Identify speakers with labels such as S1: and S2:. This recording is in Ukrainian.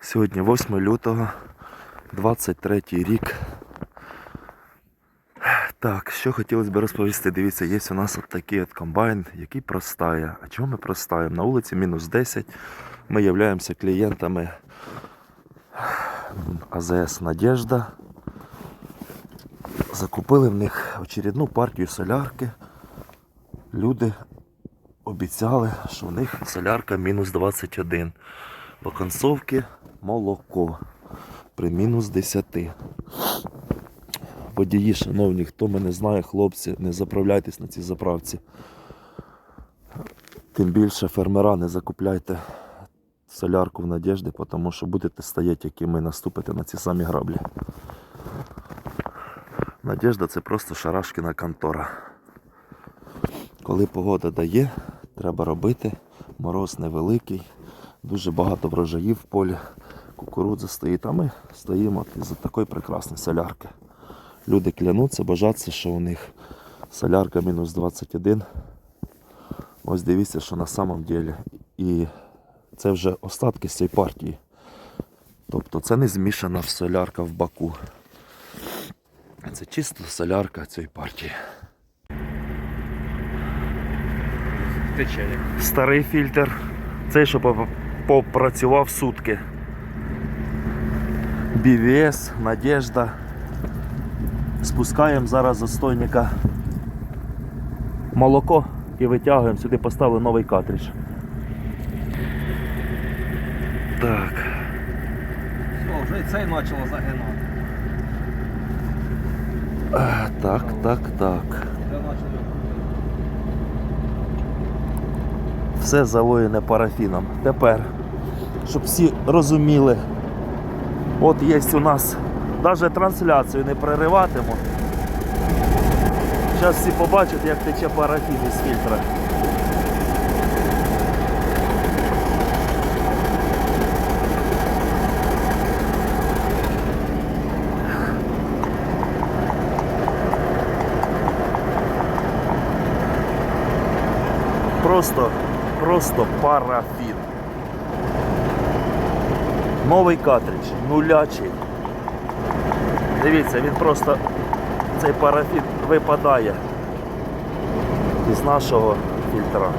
S1: Сьогодні 8 лютого, 23 рік. Так, що хотілося б розповісти. Дивіться, є у нас от такий от комбайн, який простає. А чого ми простаємо? На вулиці мінус 10. Ми являємося клієнтами АЗС Надежда. Закупили в них очередну партію солярки. Люди обіцяли, що в них солярка мінус 21. По концовці молоко при мінус 10. Водії, шановні, хто мене знає, хлопці, не заправляйтесь на цій заправці. Тим більше фермера не закупляйте солярку в надіжди, тому що будете стояти, як і ми, наступите на ці самі граблі. Надіжда це просто шарашкіна контора. Коли погода дає, треба робити. Мороз невеликий, дуже багато врожаїв в полі, кукурудза стоїть, а ми стоїмо із такої прекрасної солярки. Люди клянуться, бажаться, що у них солярка мінус 21. Ось дивіться, що на самом деле. І це вже остатки з цієї партії. Тобто це не змішана солярка в баку. Це чисто солярка цієї партії. Старий фільтр. Цей, що попрацював сутки. BVS, Надежда. Спускаємо зараз з отстойника молоко і витягуємо. Сюди поставили новий картридж. Так.
S2: О, вже і цей почало загинати.
S1: А, Так, так, так. Все залоєне парафіном. Тепер, щоб всі розуміли, от є у нас, навіть трансляцію не перериватиму. Зараз всі побачать, як тече парафін із фільтра. Просто, просто парафін. Новий картридж, нулячий. Дивіться, він просто цей парафін випадає із нашого фільтра.